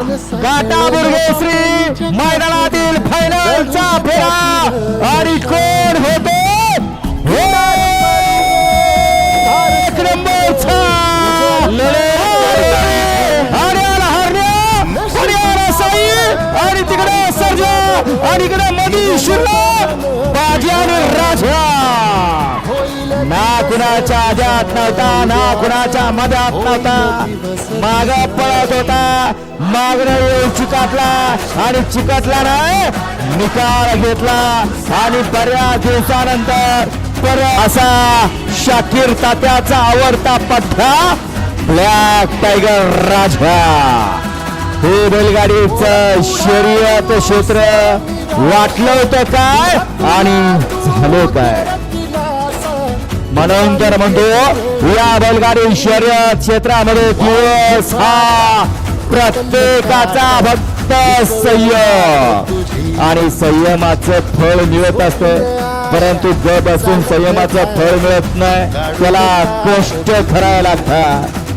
गाटा बुर्गेश्री मैदानातील फायनलचा फेरा. आणि कोण होतो? आणि तिकडे सर्जा आणि इकडे मधी शिल्लक बाजी आणि राजा. ना कुणाच्या नव्हता ना कुणाच्या मध्यात नव्हता. माग पळत होता. मागणं येऊन चिकाटला आणि चिकटला नाही निकाल घेतला. आणि बऱ्याच दिवसानंतर पर असा शाकीर तात्याचा आवडता पठ्ठा ब्लॅक टायगर राजा. हे बैलगाडीच शर्यत क्षेत्र वाटलं होतं काय? आणि झालं काय? म्हणून तर म्हणतो या बैलगाडी शर्यत क्षेत्रामध्ये दिवस हा प्रत्येकाचा भक्त संयम आणि संयमाचं फळ मिळत असतं. परंतु गप असून संयमाचं फळ मिळत नाही त्याला कष्ट करायला लागतात.